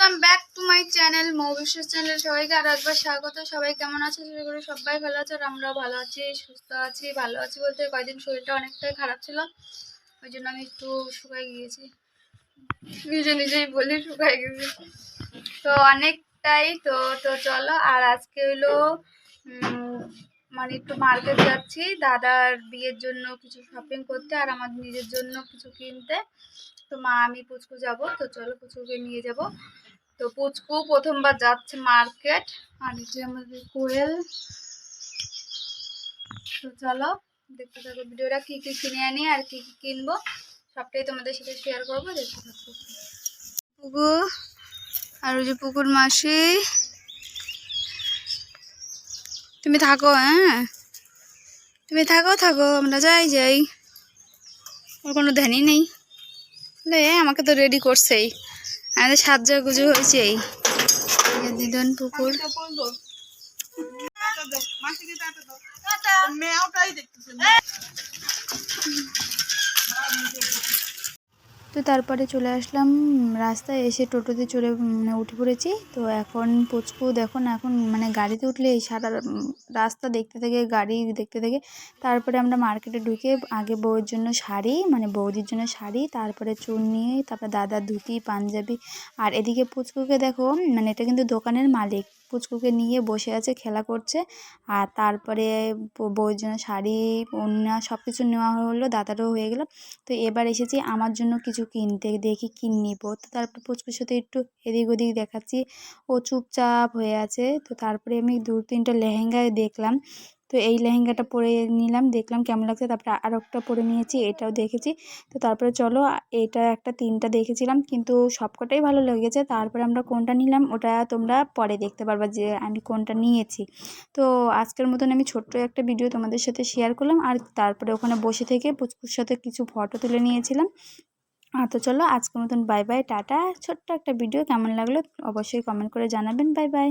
Welcome back to my channel Mou Biswas channel সবাইকে আর একবার স্বাগত। সবাই কেমন আছে? সেটা করে সবাই ভালো আছে আর আমরাও ভালো আছি, সুস্থ আছি, ভালো আছি বলতে কয়েকদিন শরীরটা অনেকটাই খারাপ ছিল। ওই জন্য আমি একটু শুকাই গিয়েছি। নিজে নিজেই বলি শুকাই গেছি তো অনেকটাই তো তো চলো। আর আজকে হলো মানে একটু মার্কেট যাচ্ছি। দাদার বিয়ের জন্য কিছু শপিং করতে আর আমার নিজের জন্য কিছু কিনতে। তো মা, আমি পুচকু যাব। তো চলো পুচকুকে নিয়ে যাব। তো পুচকু প্রথমবার যাচ্ছে মার্কেট আর যে আমাদের কোয়েল। তো চলো, দেখতে থাকো ভিডিওটা, কী কী কিনে আনি আর কী কী কিনবো। সবটাই তোমাদের সাথে শেয়ার করব। দেখতে থাকো। পুকু, আর ওই যে পুকুর মাসি। তুমি থাকো হ্যাঁ? তুমি থাকো থাকো, আমরা যাই যাই। ওর কোনো ধ্যানই নেই। রে আমাকে তো রেডি করছেই। আমাদের সাজ্জা গুজু হয়েছেই দিদন পুকুর। তো তারপরে চলে আসলাম রাস্তায় এসে টোটোতে চড়ে মানে উঠে পড়েছি। তো এখন পুচকু দেখো না এখন মানে গাড়িতে উঠলে এই সারা রাস্তা দেখতে থেকে, গাড়ি দেখতে থেকে, তারপরে আমরা মার্কেটে ঢুকে আগে বউয়ের জন্য শাড়ি মানে বৌদির জন্য শাড়ি, তারপরে চুন্নি তারপরে দাদা ধুতি, পাঞ্জাবি, আর এদিকে পুচকুকে দেখো মানে এটা কিন্তু দোকানের মালিক। পুচকুকে নিয়ে বসে আছে, খেলা করছে। আর তারপরে বউয়ের জন্য শাড়ি, ওড়না সব কিছু নেওয়া হলো, দাদারও হয়ে গেল। তো এবার এসেছি আমার জন্য কিছু কিনতে, দেখি কিন নিব। তো তারপর পুচকুর সাথে একটু এদিক ওদিক দেখাচ্ছি। ও চুপচাপ হয়ে আছে। তো তারপরে আমি দু তিনটা লেহেঙ্গায় দেখলাম। তো এই লেহেঙ্গাটা পরে নিলাম, দেখলাম কেমন লাগছে, তারপরে আর একটা পরে নিয়েছি, এটাও দেখেছি। তো তারপরে চলো, এটা একটা তিনটা দেখেছিলাম, কিন্তু সবকটাই ভালো লেগেছে। তারপরে আমরা কোনটা নিলাম, ওটা তোমরা পরে দেখতে পারবা যে আমি কোনটা নিয়েছি। তো আজকের মতন আমি ছোট্ট একটা ভিডিও তোমাদের সাথে শেয়ার করলাম, আর তারপরে ওখানে বসে থেকে পুচকুর সাথে কিছু ফটো তুলে নিয়েছিলাম। আর তো চলো, আজকের মতন বাই বাই টাটা। ছোট্ট একটা ভিডিও, কেমন লাগল অবশ্যই কমেন্ট করে জানাবেন। Bye bye